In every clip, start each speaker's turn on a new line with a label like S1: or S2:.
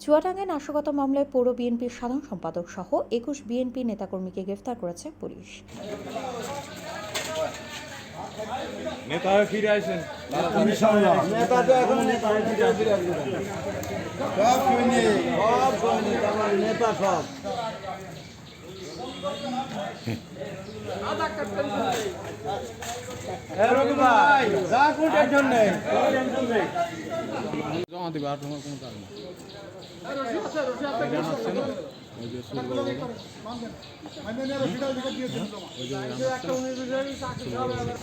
S1: চুয়াডাঙ্গায় নাশকতা মামলায় পৌর বিএনপির সাধারণ সম্পাদক সহ একুশ বিএনপি নেতাকর্মীকে গ্রেফতার করেছে পুলিশ।
S2: কোন নেই। টেনশন নেই
S3: জমা দিবে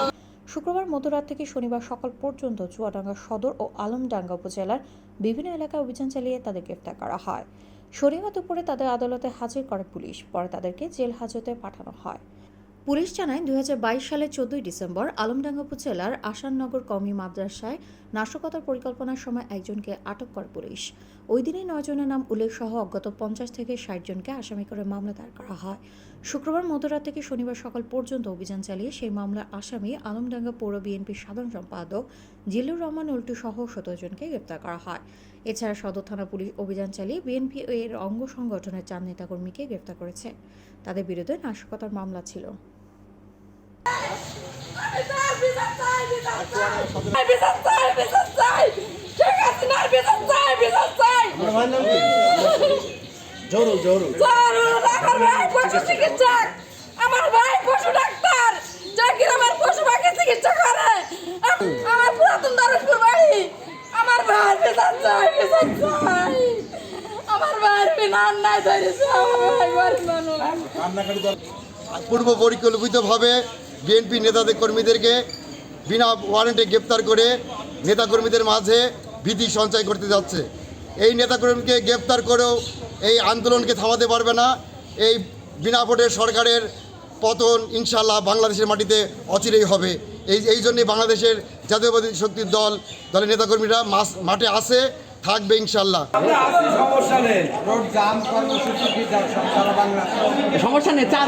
S3: আর
S1: শুক্রবার মধ্যরাত থেকে শনিবার সকাল পর্যন্ত চুয়াডাঙ্গা সদর ও আলমডাঙ্গা উপজেলার বিভিন্ন এলাকায় অভিযান চালিয়ে তাদের গ্রেফতার করা হয়। শনিবার দুপুরে তাদের আদালতে হাজির করে পুলিশ। পরে তাদেরকে জেল হাজতে পাঠানো হয়। পুলিশ জানায় দুই হাজার বাইশ সালের চোদ্দই ডিসেম্বর আলমডাঙ্গা উপজেলার আসাননগর কমি মাদ্রাসায় নাশকতার পরিকল্পনার সময় একজনকে আটক করে পুলিশ। ওই দিনই নয় জনের নাম উল্লেখ সহ অজ্ঞাত পঞ্চাশ থেকে ষাট জনকে আসামি করে মামলা দায়ের করা হয়। শুক্রবার মধ্যরাত থেকে শনিবার সকাল পর্যন্ত অভিযান চালিয়ে সেই মামলার আসামি আলমডাঙ্গা পৌর বিএনপির সাধারণ সম্পাদক জিল্লুর রহমান উল্টু সহ সতেরো জনকে গ্রেপ্তার করা হয়। এছাড়া সদর থানা পুলিশ অভিযান চালিয়ে বিএনপি এর অঙ্গ সংগঠনের চার নেতাকর্মীকে গ্রেপ্তার করেছে। তাদের বিরুদ্ধে নাশকতার মামলা ছিল
S4: বিচার চাই বিচার চাই শেখ হাসিনার বিচার চাই বিচার চাই
S2: আমার
S4: ভাই পশু চিকিৎসা করে আম- আমার পুরাতন দরজপুর আমার ভাই চাই আমার ভাই মানুষ
S5: পূর্ব পরিকল্পিতভাবে বিএনপি নেতাদের কর্মীদেরকে বিনা ওয়ারেন্টে গ্রেপ্তার করে নেতাকর্মীদের মাঝে ভীতি সঞ্চয় করতে যাচ্ছে। এই নেতাকর্মীকে গ্রেপ্তার করেও এই আন্দোলনকে থামাতে পারবে না। এই বিনা ভোটের সরকারের পতন ইনশাল্লাহ বাংলাদেশের মাটিতে অচিরেই হবে। এই এই জন্যে বাংলাদেশের জাতীয়বাদী শক্তির দল দলের নেতাকর্মীরা মাঠে আসে থাকবে ইনশাল্লাহ
S3: সমস্যা নেই।
S2: রোড জাম কর্মসূচি কি সারা বাংলা।
S6: সমস্যা নেই চার